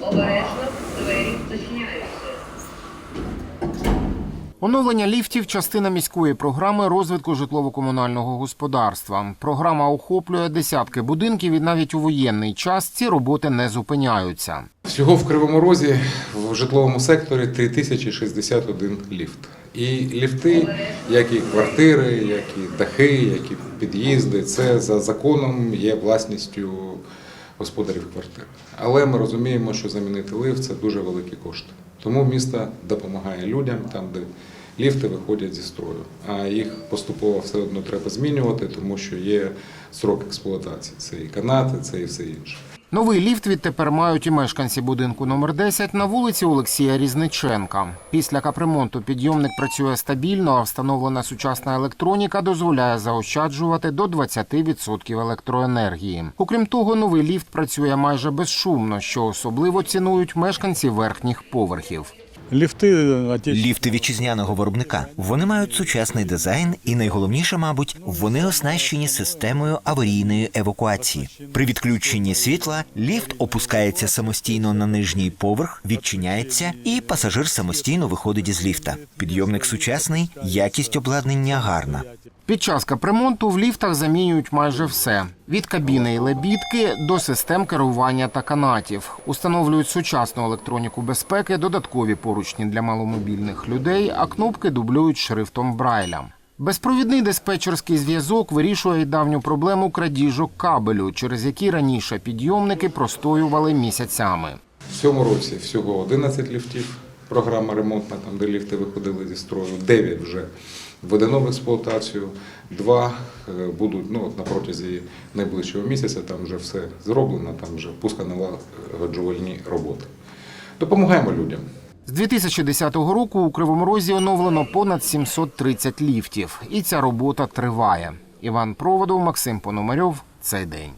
Обережно, двері зачиняються. Оновлення ліфтів частина міської програми розвитку житлово-комунального господарства. Програма охоплює десятки будинків і навіть у воєнний час ці роботи не зупиняються. Всього в Кривому Розі в житловому секторі 3061 ліфт. І ліфти, як і квартири, як і дахи, як і під'їзди, це за законом є власністю господарів квартир. Але ми розуміємо, що замінити лифт це дуже великі кошти. Тому місто допомагає людям там, де ліфти виходять зі строю. А їх поступово все одно треба змінювати, тому що є срок експлуатації. Це і канати, це і все інше. Новий ліфт відтепер мають і мешканці будинку номер 10 на вулиці Олексія Різниченка. Після капремонту підйомник працює стабільно, а встановлена сучасна електроніка дозволяє заощаджувати до 20% електроенергії. Окрім того, новий ліфт працює майже безшумно, що особливо цінують мешканці верхніх поверхів. Ліфти. Ліфти вітчизняного виробника. Вони мають сучасний дизайн, і найголовніше, мабуть, вони оснащені системою аварійної евакуації. При відключенні світла ліфт опускається самостійно на нижній поверх, відчиняється, і пасажир самостійно виходить із ліфта. Підйомник сучасний, якість обладнання гарна. Під час капремонту в ліфтах замінюють майже все: від кабіни і лебідки до систем керування та канатів. Установлюють сучасну електроніку безпеки, додаткові поручні для маломобільних людей, а кнопки дублюють шрифтом Брайля. Безпровідний диспетчерський зв'язок вирішує й давню проблему крадіжок кабелю, через які раніше підйомники простоювали місяцями. В цьому році всього 11 ліфтів. Програма ремонтна, там де ліфти виходили зі строю. 9 вже введено в експлуатацію. Два е, будуть ну, на протязі найближчого місяця. Там вже все зроблено, там вже пусконалагоджувальні роботи. Допомагаємо людям. З 2010 року у Кривому Розі оновлено понад 730 ліфтів, і ця робота триває. Іван Проводов, Максим Пономарьов. Цей день.